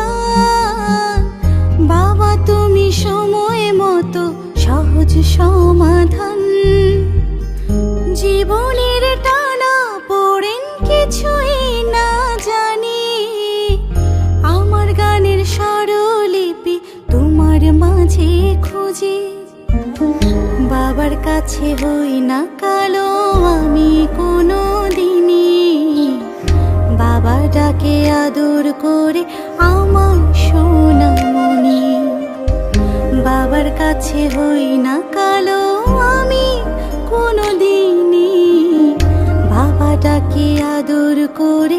অভিধান বাবা, তুমি সময় মতো সহজ সমাধান। জীবনের টানা পড়েন কিছুই না জানি। আমার গানের স্বরলিপি তোমার মাঝে খুঁজি। বাবার কাছে হই না কালো আমি কোনো দিনই বাবা ডাকে আদর করে বাবার কাছে হই না কালো আমি কোনো দিনই বাবাটাকে আদর করে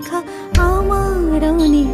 রাখা আমার অনেক